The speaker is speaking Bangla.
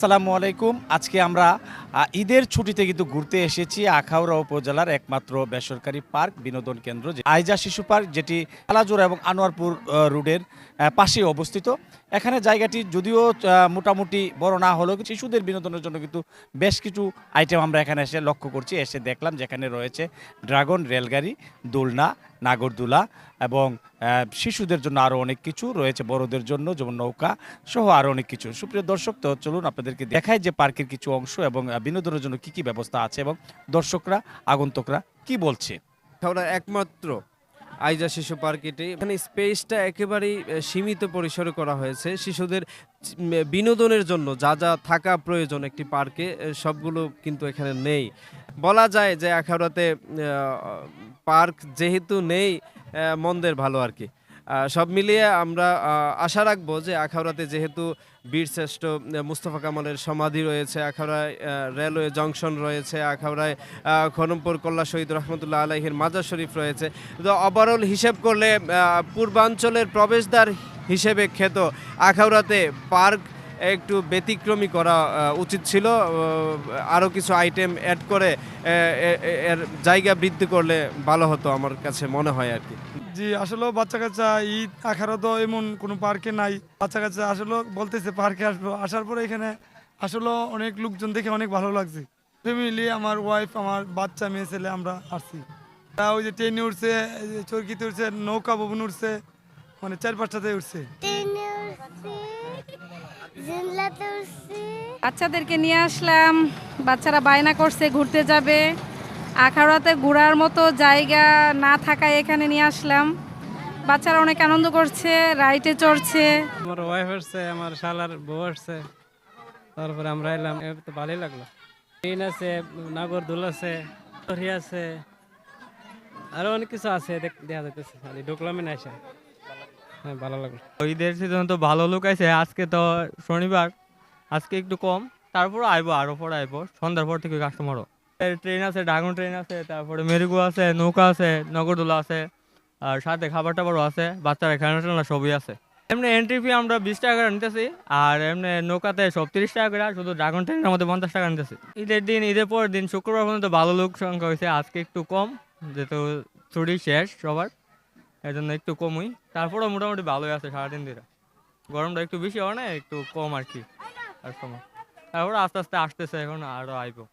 আসসালামু আলাইকুম। আজকে আমরা ঈদের ছুটিতে কিন্তু ঘুরতে এসেছি আখাউড়া উপজেলার একমাত্র বেসরকারি পার্ক, বিনোদন কেন্দ্র, যে আইজা শিশু পার্ক, যেটি আলাজোড়া এবং আনোয়ারপুর রোডের পাশেই অবস্থিত। এখানে জায়গাটি যদিও মোটামুটি বড় না হলেও শিশুদের বিনোদনের জন্য কিন্তু বেশ কিছু আইটেম আমরা এখানে এসে লক্ষ্য করছি। এসে দেখলাম যেখানে রয়েছে ড্রাগন রেলগাড়ি, দোলনা নাগরদোলা এবং শিশুদের জন্য আরও অনেক কিছু রয়েছে, বড়দের জন্য, যেমন নৌকা সহ আরও অনেক কিছু। সুপ্রিয় দর্শক, তো চলুন আপনাদেরকে দেখায় যে পার্কের কিছু অংশ এবং বিনোদনের জন্য কি কি ব্যবস্থা আছে এবং দর্শকরা, আগন্তুকরা কি বলছে? একমাত্র আইজা শিশু পার্ক এটি। এখানে স্পেসটা একেবারেই সীমিত পরিসরে করা হয়েছে। শিশুদের বিনোদনের জন্য যা যা থাকা প্রয়োজন একটি পার্কে সবগুলো কিন্তু এখানে নেই। বলা যায় যে আখাউড়াতে পার্ক যেহেতু নেই মন্দের ভালো আর কি। সব মিলিয়ে আমরা আশা রাখব যে আখাউড়াতে যেহেতু বীরশ্রেষ্ঠ মুস্তফা কামালের সমাধি রয়েছে, আখাউড়ায় রেলওয়ে জংশন রয়েছে, আখাউড়ায় খনমপুর, কল্লা শহীদ রহমতুল্লাহ আলাইহির মাজার শরীফ রয়েছে। তো ওভারঅল হিসেব করলে পূর্বাঞ্চলের প্রবেশদ্বার হিসেবে খ্যাত আখাউড়াতে পার্ক একটু ব্যতিক্রমী করা উচিত ছিল। আরও কিছু আইটেম অ্যাড করে এর জায়গা বৃদ্ধি করলে ভালো হতো আমার কাছে মনে হয় আর কি। জি আসলে বাচ্চা কাচ্চা ঈদ আখারও তো এমন কোনো পার্কে নাই। বাচ্চা কাচ্চা আসলে বলতেছে পার্কে আসব। আসার পরে এখানে আসলে অনেক লোকজন দেখে অনেক ভালো লাগছে। ফ্যামিলি আমার ওয়াইফ আমার বাচ্চা মেয়ে ছেলে আমরা আসছি। তা ওই যে ট্রেনে উঠছে চরকিতে উঠছে নৌকা ভবন উঠছে মানে চার পাঁচটাতে উঠছে বাচ্চাদেরকে নিয়ে আসলাম। বাচ্চারা বায়না করছে, ঘুরতে যাবে। আখাউড়াতে ঘোরার মতো জায়গা না থাকায় এখানে নিয়ে আসলাম। বাচ্চারা অনেক আনন্দ করছে রাইটে চড়ছে। আমার ওয়াইফ আসছে, আমার শালার বউ আসছে। তারপরে আমরা এলাম তো ভালোই লাগল। ট্রেন আছে নাগরদোল আছে আছে, আরও অনেক কিছু আছে, দেখা যাইতেছে। খালি ঢুকলামই না হ্যাঁ ভালো লাগল। ঈদের সিজন তো ভালো লোক আছে আজকে তো শনিবার, আজকে একটু কম তারপর আইবো আরও পরে আইবো, সন্ধ্যার পর থেকে কাস্টমারও ট্রেন আছে ড্রাগন ট্রেন আছে, তারপরে মেরিগো আছে নৌকা আছে নগরদোলা আছে, আর সাথে খাবার টাবারও আছে, বাচ্চারা খেলনা টেলনা সবই আছে। এমনি এন্ট্রি ফি আমরা বিশ টাকা করে নিতেছি, আর এমনি নৌকাতে সব তিরিশ টাকা করে শুধু ড্রাগন ট্রেনের মধ্যে পঞ্চাশ টাকা নিতেছি। ঈদের দিন, ঈদের পরের দিন, শুক্রবার পর্যন্ত ভালো লোক সংখ্যা হয়েছে, আজকে একটু কম, যেহেতু ছুটি শেষ সবার। এর জন্য একটু কমই। তারপরেও মোটামুটি ভালোই আছে সারাদিন ধরে। গরমটা একটু বেশি হয় না, একটু কম আর কি, আর সময়। তারপরে আস্তে আস্তে আসতেছে, এখন আরও আইবো।